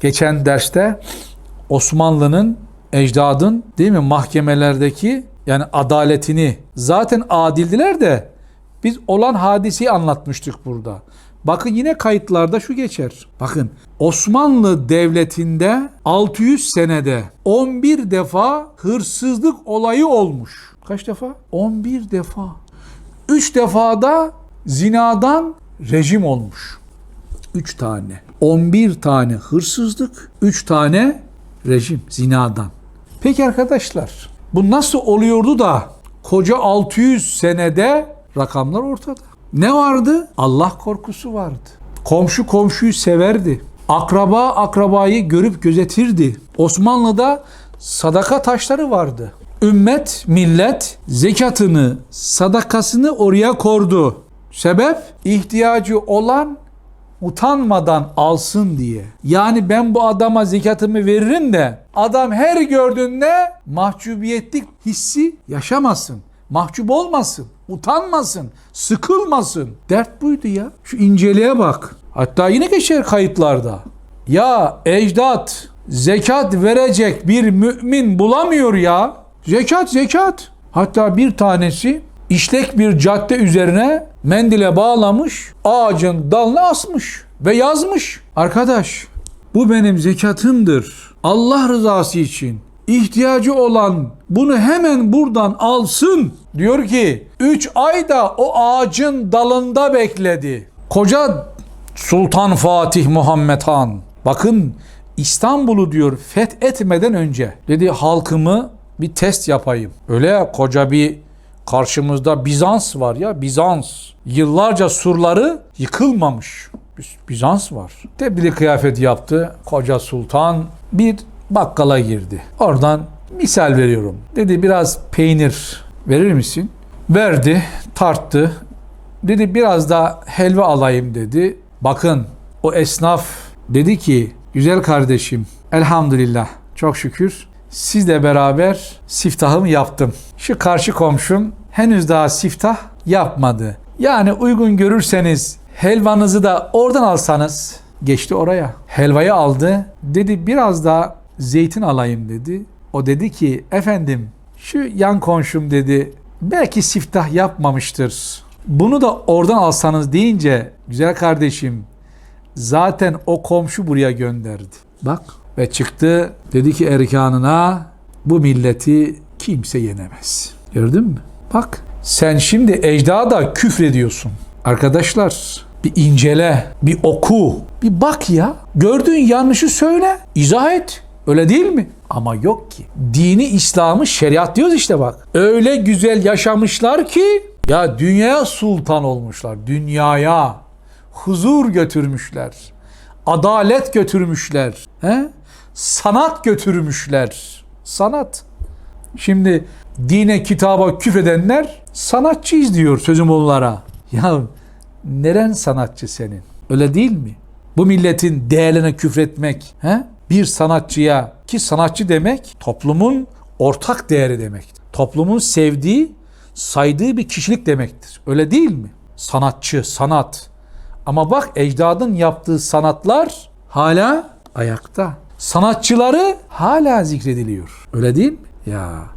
geçen derste Osmanlı'nın ecdadın değil mi mahkemelerdeki yani adaletini zaten adildiler de biz olan hadiseyi anlatmıştık burada. Bakın yine kayıtlarda şu geçer. Bakın Osmanlı Devleti'nde 600 senede 11 defa hırsızlık olayı olmuş. Kaç defa? 11 defa. 3 defada zinadan rejim olmuş. 3 tane. 11 tane hırsızlık, 3 tane rejim zinadan. Peki arkadaşlar bu nasıl oluyordu da koca 600 senede rakamlar ortada. Ne vardı? Allah korkusu vardı. Komşu komşuyu severdi. Akraba akrabayı görüp gözetirdi. Osmanlı'da sadaka taşları vardı. Ümmet, millet zekatını, sadakasını oraya kordu. Sebep ihtiyacı olan utanmadan alsın diye. Yani ben bu adama zekatımı veririm de adam her gördüğünde mahcubiyetlik hissi yaşamasın. Mahcup olmasın, utanmasın, sıkılmasın. Dert buydu ya. Şu inceliğe bak. Hatta yine geçer kayıtlarda. Ya ecdat zekat verecek bir mümin bulamıyor ya. Zekat zekat. Hatta bir tanesi işlek bir cadde üzerine mendile bağlamış, ağacın dalına asmış ve yazmış. Arkadaş bu benim zekatımdır. Allah rızası için ihtiyacı olan bunu hemen buradan alsın. Diyor ki 3 ayda o ağacın dalında bekledi. Koca Sultan Fatih Muhammed Han. Bakın İstanbul'u diyor fethetmeden önce dedi halkımı bir test yapayım. Öyle koca bir karşımızda Bizans var ya Bizans. Yıllarca surları yıkılmamış. Bizans var. Tebdili kıyafet yaptı. Koca sultan bir bakkala girdi. Oradan misal veriyorum. Dedi biraz peynir verir misin? Verdi, tarttı. Dedi biraz da helva alayım dedi. Bakın o esnaf dedi ki güzel kardeşim elhamdülillah çok şükür sizle beraber siftahımı yaptım. Şu karşı komşum henüz daha siftah yapmadı. Yani uygun görürseniz helvanızı da oradan alsanız geçti oraya. Helvayı aldı. Dedi biraz da zeytin alayım dedi. O dedi ki efendim şu yan komşum dedi belki siftah yapmamıştır. Bunu da oradan alsanız deyince güzel kardeşim zaten o komşu buraya gönderdi. Bak ve çıktı dedi ki erkanına bu milleti kimse yenemez. Gördün mü? Bak sen şimdi ecdada küfrediyorsun. Arkadaşlar bir incele, bir oku, bir bak ya. Gördüğün yanlışı söyle, izah et. Öyle değil mi? Ama yok ki. Dini İslam'ı şeriat diyoruz işte bak. Öyle güzel yaşamışlar ki ya dünyaya sultan olmuşlar. Dünyaya huzur götürmüşler. Adalet götürmüşler. He? Sanat götürmüşler. Sanat. Şimdi dine kitaba küfredenler sanatçıyız diyor sözüm onlara. Ya neren sanatçı senin? Öyle değil mi? Bu milletin değerlerine küfretmek, he? bir sanatçıya ki sanatçı demek toplumun ortak değeri demektir. Toplumun sevdiği, saydığı bir kişilik demektir. Öyle değil mi? Sanatçı, sanat. Ama bak ecdadın yaptığı sanatlar hala ayakta. Sanatçıları hala zikrediliyor. Öyle değil mi? Ya